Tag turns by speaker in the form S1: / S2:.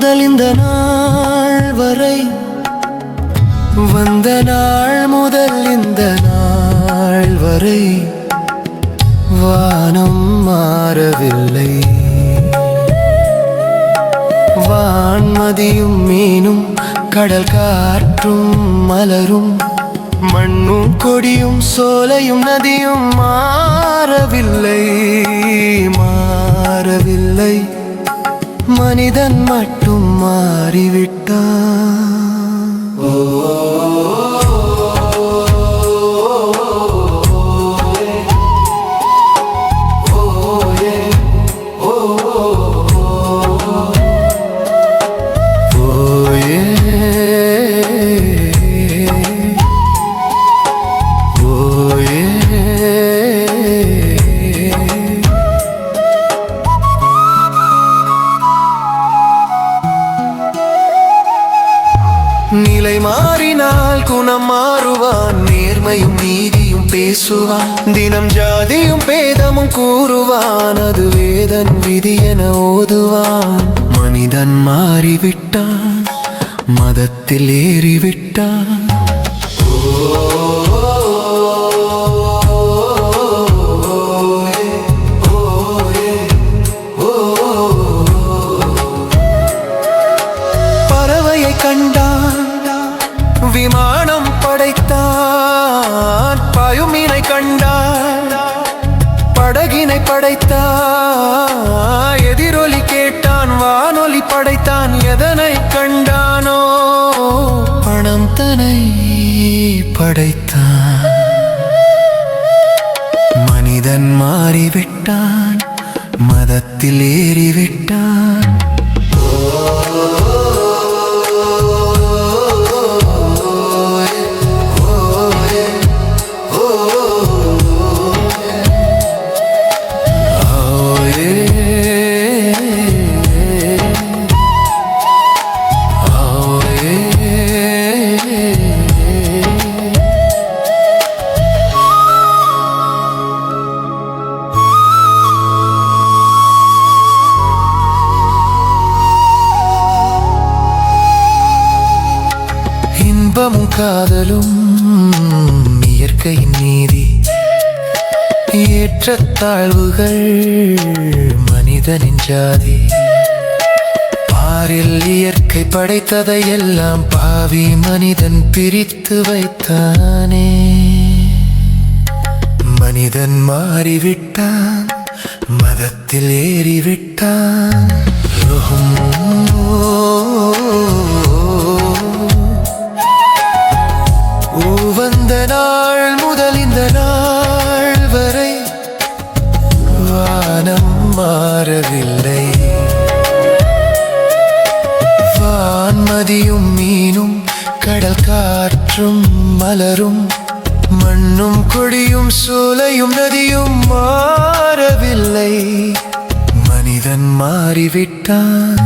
S1: முதல் இந்த நாள் வரை வந்த நாள் முதல் இந்த நாள் வரை வானம் மாறவில்லை. வான்மதியும் மீனும் கடல் காற்றும் மலரும் மண்ணும் கொடியும் சோலையும் நதியும் மாறவில்லை மாறவில்லை. மனிதன் மட்டும் மாறிவிட்டான். நிலை மாறினால் குணம் மாறுவான். நேர்மையும் நீதியும் பேசுவான். தினம் ஜாதியும் பேதமும் கூறுவான். அது வேதன் விதி என ஓதுவான். மனிதன் மாறிவிட்டான். மதத்தில் ஏறிவிட்டான். ஓ விமானம் படைத்தான். பாயுமீனை கண்டான் படகினை படைத்தான். எதிரொலி கேட்டான் வானொலி படைத்தான். எதனை கண்டானோ பணம் தனை படைத்தான். மனிதன் மாறிவிட்டான் மதத்தில் ஏறிவிட்டான். காதலும் இயற்கையின் நீதி. ஏற்றத்தாழ்வுகள் மனிதனின் ஜாதி. பாரில் இயற்கை படைத்ததை எல்லாம் பாவி மனிதன் பிரித்து வைத்தானே. மனிதன் மாறிவிட்டான் மதத்தில் ஏறிவிட்டான். கடல் காற்றும் மலரும் மண்ணும் கொடியும் சோலையும் நதியும் மாறவில்லை. மனிதன் மாறிவிட்டான்.